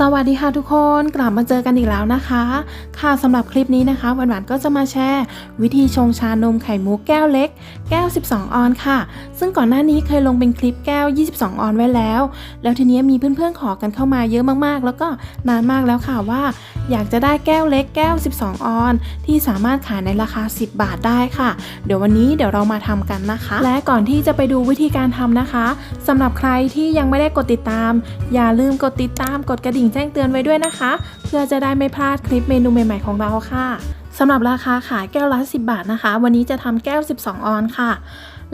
สวัสดีค่ะทุกคนกลับมาเจอกันอีกแล้วนะคะ ค่ะสำหรับคลิปนี้นะคะหวานๆก็จะมาแชร์ วิธีชงชานมไข่มุกแก้วเล็ก แก้ว 12 ออนค่ะ ซึ่งก่อนหน้านี้เคยลงเป็นคลิปแก้ว 22 ออนไว้แล้ว แล้วทีนี้มีเพื่อนๆขอกันเข้ามาเยอะมากๆ แล้วก็นานมากแล้วค่ะว่า อยากจะได้แก้วเล็กแก้ว 12 ออน ที่สามารถขายในราคา 10 บาทได้ค่ะ เดี๋ยววันนี้เดี๋ยวเรามาทำกันนะคะ และก่อนที่จะไปดูวิธีการทำนะคะสำหรับใครที่ยังไม่ได้กดติดตาม อย่าลืมกดติดตามกดกระดิ่งแจ้งเตือนไว้ด้วยนะคะ เพื่อจะได้ไม่พลาดคลิปเมนูใหม่ๆของเราค่ะสำหรับราคาขายแก้วละ 10 บาทนะคะ วันนี้จะทำแก้ว 12 ออนค่ะ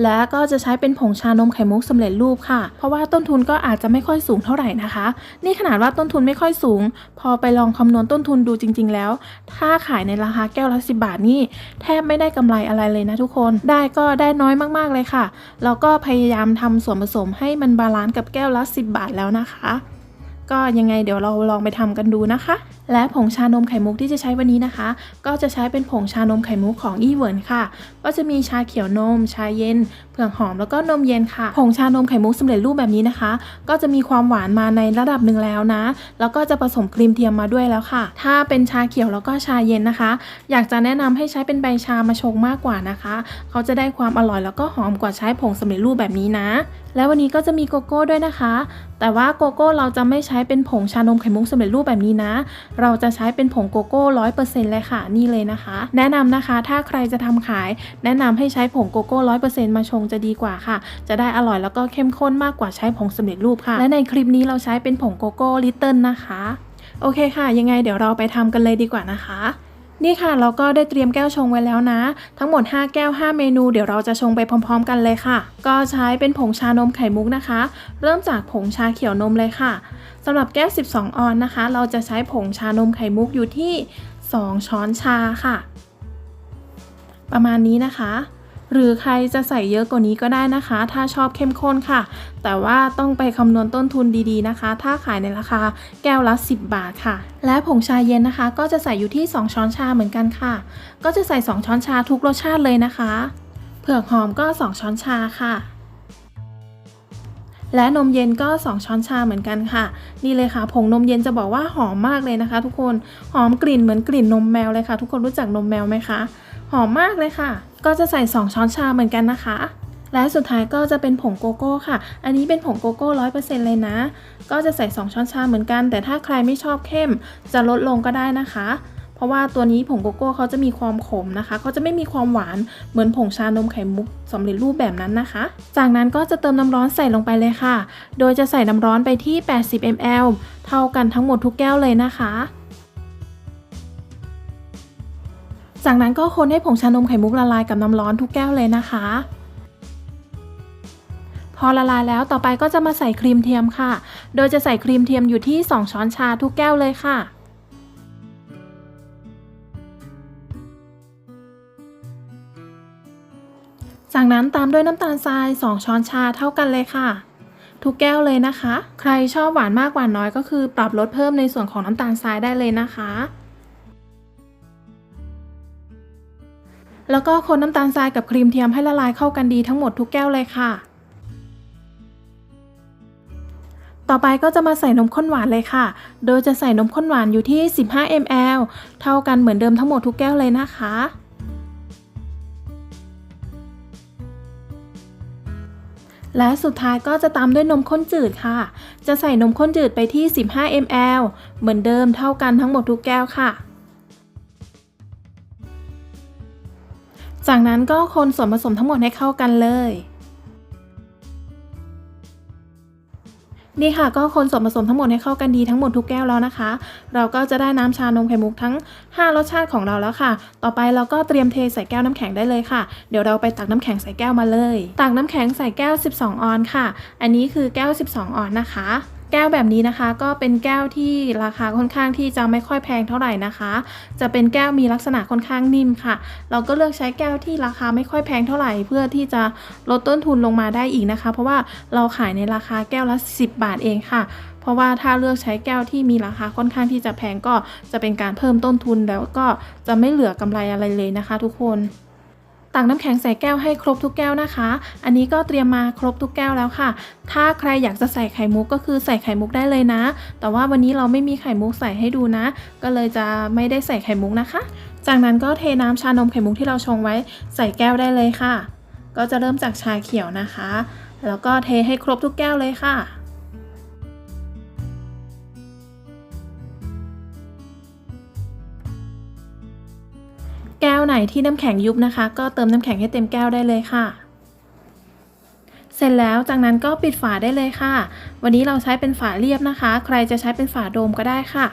และก็จะใช้เป็นผงชานมไข่มุกสำเร็จรูปค่ะ เพราะว่าต้นทุนก็อาจจะไม่ค่อยสูงเท่าไหร่นะคะ นี่ขนาดว่าต้นทุนไม่ค่อยสูง พอไปลองคำนวณต้นทุนดูจริง ๆ แล้ว ถ้าขายในราคาแก้วละ 10 บาทนี่แทบไม่ได้กำไรอะไรเลยนะทุกคน ได้ก็ได้น้อยมากๆเลยค่ะ แล้วก็พยายามทำส่วนผสมให้มันบาลานซ์กับแก้วละ 10 บาทแล้วนะคะ ก็ยังไงเดี๋ยวเราลองไปทำกันดูนะคะ และผงชานมไข่มุกที่จะใช้วันนี้นะคะ ก็จะใช้เป็นผงชานมไข่มุกของอีเวิร์นค่ะ ก็จะมีชาเขียวนม ชาเย็น เผือกหอมแล้วก็นมเย็นค่ะ ผงชานมไข่มุกสำเร็จรูปแบบนี้นะคะ ก็จะมีความหวานมาในระดับหนึ่งแล้วนะ แล้วก็จะผสมครีมเทียมมาด้วยแล้วค่ะ ถ้าเป็นชาเขียวแล้วก็ชาเย็นนะคะ อยากจะแนะนำให้ใช้เป็นใบชามาชงมากกว่านะคะ เขาจะได้ความอร่อยแล้วก็หอมกว่าใช้ผงสำเร็จรูปแบบนี้นะ แล้ววันนี้ก็จะมีโกโก้ด้วยนะคะ แต่ว่าโกโก้เราจะไม่ใช้เป็นผงชานมไข่มุกสำเร็จรูปแบบนี้นะ เราจะใช้เป็นผงโกโก้ร้อยเปอร์เซ็นต์เลยค่ะนี่เลยนะคะ แนะนำนะคะถ้าใครจะทำขาย แนะนำให้ใช้ผงโกโก้ร้อยเปอร์เซ็นต์มาชงจะดีกว่าค่ะ จะได้อร่อยแล้วก็เข้มข้นมากกว่าใช้ผงสำเร็จรูปค่ะ และในคลิปนี้เราใช้เป็นผงโกโก้ลิตเติ้ลนะคะ โอเคค่ะ ยังไงเดี๋ยวเราไปทำกันเลยดีกว่านะคะ นี่ค่ะเราก็ได้เตรียมแก้วชงไว้แล้วนะ ทั้งหมด 5 แก้ว 5 เมนูเดี๋ยวเราจะชงไปพร้อม ๆ กันเลยค่ะ ก็ใช้เป็นผงชานมไข่มุกนะคะ เริ่มจากผงชาเขียวนมเลยค่ะสำหรับแก้ว 12 ออนนะคะ เราจะใช้ผงชานมไข่มุกอยู่ที่ 2 ช้อนชาค่ะ ประมาณนี้นะคะ หรือใครจะใส่เยอะกว่านี้ก็ได้นะคะ ถ้าชอบเข้มข้นค่ะ แต่ว่าต้องไปคำนวณต้นทุนดีๆนะคะ ถ้าขายในราคาแก้วละ 10 บาทค่ะ และผงชาเย็นนะคะ ก็จะใส่อยู่ที่ 2 ช้อนชาเหมือนกันค่ะ ก็จะใส่ 2 ช้อนชาทุกรสชาติเลยนะคะ เผือกหอมก็ 2 ช้อนชาค่ะและนมเย็นก็ 2 ช้อนชาเหมือนกันค่ะ นี่เลยค่ะผงนมเย็นจะบอกว่าหอมมากเลยนะคะ ทุกคนหอมกลิ่นเหมือนกลิ่นนมแมวเลยค่ะ ทุกคนรู้จักนมแมวไหมคะ หอมมากเลยค่ะ ก็จะใส่ 2 ช้อนชาเหมือนกันนะคะ และสุดท้ายก็จะเป็นผงโกโก้ค่ะ อันนี้เป็นผงโกโก้ร้อยเปอร์เซ็นต์เลยนะ ก็จะใส่ 2 ช้อนชาเหมือนกัน แต่ถ้าใครไม่ชอบเข้มจะลดลงก็ได้นะคะ เพราะว่าตัวนี้ผงโกโก้เขาจะมีความขมนะคะ เขาจะไม่มีความหวานเหมือนผงชานมไข่มุกสำเร็จรูปแบบนั้นนะคะ จากนั้นก็จะเติมน้ำร้อนใส่ลงไปเลยค่ะ โดยจะใส่น้ำร้อนไปที่ 80 ml เท่ากันทั้งหมดทุกแก้วเลยนะคะ จากนั้นก็คนให้ผงชานมไข่มุกละลายกับน้ำร้อนทุกแก้วเลยนะคะ พอละลายแล้วต่อไปก็จะมาใส่ครีมเทียมค่ะ โดยจะใส่ครีมเทียมอยู่ที่ 2 ช้อนชาทุกแก้วเลยค่ะจากนั้นตามด้วยน้ำตาลทราย 2 ช้อนชาเท่ากันเลยค่ะ ทุกแก้วเลยนะคะ ใครชอบหวานมากหวานน้อยก็คือปรับลดเพิ่มในส่วนของน้ำตาลทรายได้เลยนะคะ แล้วก็คนน้ำตาลทรายกับครีมเทียมให้ละลายเข้ากันดีทั้งหมดทุกแก้วเลยค่ะ ต่อไปก็จะมาใส่นมข้นหวานเลยค่ะ โดยจะใส่นมข้นหวานอยู่ที่ 15 ml เท่ากันเหมือนเดิมทั้งหมดทุกแก้วเลยนะคะและสุดท้ายก็จะตามด้วยนมข้นจืดค่ะ จะใส่นมข้นจืดไปที่ 15 ml เหมือนเดิมเท่ากันทั้งหมดทุกแก้วค่ะ จากนั้นก็คนส่วนผสมทั้งหมดให้เข้ากันเลย นี่ค่ะก็คนส่วนผสมทั้งหมดให้เข้ากันดีทั้งหมดทุกแก้วแล้วนะคะ เราก็จะได้น้ำชานมไข่มุกทั้ง 5 รสชาติของเราแล้วค่ะ ต่อไปเราก็เตรียมเทใส่แก้วน้ำแข็งได้เลยค่ะ เดี๋ยวเราไปตักน้ำแข็งใส่แก้วมาเลย ตักน้ำแข็งใส่แก้ว 12 ออนค่ะ อันนี้คือแก้ว 12 ออนนะคะ แก้วแบบนี้นะคะก็เป็นแก้วที่ราคาค่อนข้างที่จะไม่ค่อยแพงเท่าไหร่นะคะ จะเป็นแก้วมีลักษณะค่อนข้างนิ่มค่ะ เราก็เลือกใช้แก้วที่ราคาไม่ค่อยแพงเท่าไหร่ เพื่อที่จะลดต้นทุนลงมาได้อีกนะคะ เพราะว่าเราขายในราคาแก้วละ 10 บาทเองค่ะ เพราะว่าถ้าเลือกใช้แก้วที่มีราคาค่อนข้างที่จะแพงก็จะเป็นการเพิ่มต้นทุนแล้วก็จะไม่เหลือกำไรอะไรเลยนะคะ ทุกคน ตักน้ำแข็งใส่แก้วให้ครบทุกแก้วนะคะ อันนี้ก็เตรียมมาครบทุกแก้วแล้วค่ะ ถ้าใครอยากจะใส่ไข่มุกก็คือใส่ไข่มุกได้เลยนะ แต่ว่าวันนี้เราไม่มีไข่มุกใส่ให้ดูนะ ก็เลยจะไม่ได้ใส่ไข่มุกนะคะ จากนั้นก็เทน้ำชานมไข่มุกที่เราชงไว้ใส่แก้วได้เลยค่ะ ก็จะเริ่มจากชาเขียวนะคะ แล้วก็เทให้ครบทุกแก้วเลยค่ะ แก้วไหนที่น้ำแข็งยุบนะคะ ก็เติมน้ำแข็งให้เต็มแก้วได้เลยค่ะ เสร็จแล้วจากนั้นก็ปิดฝาได้เลยค่ะ วันนี้เราใช้เป็นฝาเรียบนะคะ ใครจะใช้เป็นฝาโดมก็ได้ค่ะ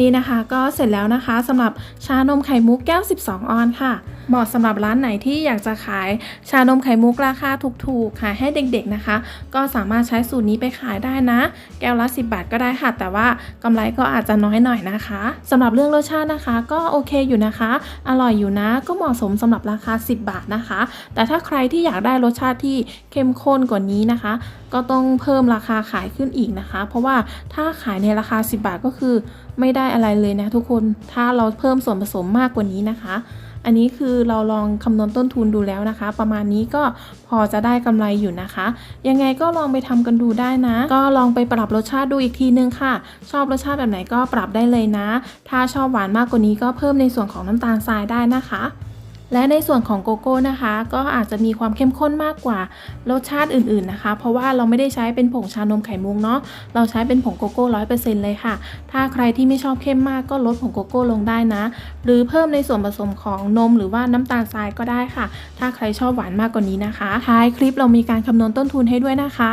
นี่นะคะก็เสร็จแล้วนะคะสำหรับชานมไข่มุกแก้ว 12 ออนค่ะ เหมาะสำหรับร้านไหนที่อยากจะขายชานมไข่มุกราคาถูกๆ ขายให้เด็กๆนะคะ ก็สามารถใช้สูตรนี้ไปขายได้นะ แก้วละ 10 บาทก็ได้ค่ะ แต่ว่ากำไรก็อาจจะน้อยหน่อยนะคะสำหรับเรื่องรสชาตินะคะ ก็โอเคอยู่นะคะ อร่อยอยู่นะ ก็เหมาะสมสำหรับราคา 10 บาทนะคะ แต่ถ้าใครที่อยากได้รสชาติที่เข้มข้นกว่านี้นะคะ ก็ต้องเพิ่มราคาขายขึ้นอีกนะคะ เพราะว่าถ้าขายในราคา 10 บาทก็คือ ไม่ได้อะไรเลยนะทุกคนถ้าเราเพิ่มส่วนผสมมากกว่านี้นะคะ อันนี้คือเราลองคำนวณต้นทุนดูแล้วนะคะ ประมาณนี้ก็พอจะได้กำไรอยู่นะคะ ยังไงก็ลองไปทำกันดูได้นะ ก็ลองไปปรับรสชาติดูอีกทีนึงค่ะ ชอบรสชาติแบบไหนก็ปรับได้เลยนะ ถ้าชอบหวานมากกว่านี้ก็เพิ่มในส่วนของน้ำตาลทรายได้นะคะ และในส่วนของโกโก้นะคะ ก็อาจจะมีความเข้มข้นมากกว่ารสชาติอื่นๆนะคะ เพราะว่าเราไม่ได้ใช้เป็นผงชานมไข่มุกเนาะเราใช้เป็นผงโกโก้ร้อยเปอร์เซ็นต์เลยค่ะ ถ้าใครที่ไม่ชอบเข้มมากก็ลดผงโกโก้ลงได้นะ หรือเพิ่มในส่วนผสมของนมหรือว่าน้ำตาลทรายก็ได้ค่ะ ถ้าใครชอบหวานมากกว่านี้นะคะท้ายคลิปเรามีการคำนวณต้นทุนให้ด้วยนะคะ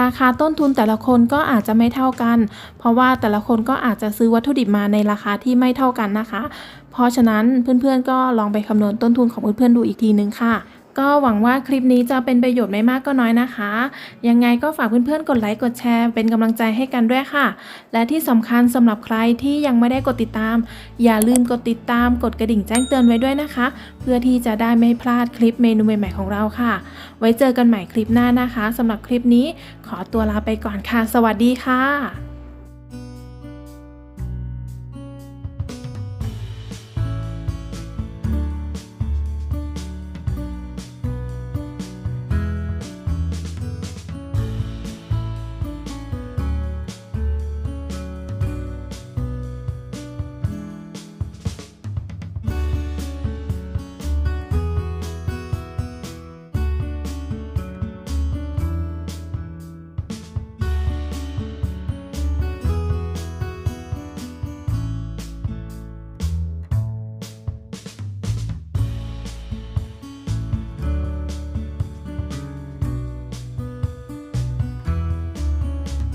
ราคาต้นทุนแต่ละคนก็อาจจะไม่เท่ากัน เพราะว่าแต่ละคนก็อาจจะซื้อวัตถุดิบมาในราคาที่ไม่เท่ากันนะคะ เพราะฉะนั้นเพื่อนๆก็ลองไปคำนวณต้นทุนของเพื่อนๆดูอีกทีนึงค่ะ ก็หวังว่าคลิปนี้จะเป็นประโยชน์ไม่มากก็น้อยนะคะ ยังไงก็ฝากเพื่อนๆกดไลค์กดแชร์เป็นกำลังใจให้กันด้วยค่ะ และที่สำคัญสำหรับใครที่ยังไม่ได้กดติดตาม อย่าลืมกดติดตามกดกระดิ่งแจ้งเตือนไว้ด้วยนะคะ เพื่อที่จะได้ไม่พลาดคลิปเมนูใหม่ๆของเราค่ะ ไว้เจอกันใหม่คลิปหน้านะคะสำหรับคลิปนี้ขอตัวลาไปก่อนค่ะ สวัสดีค่ะ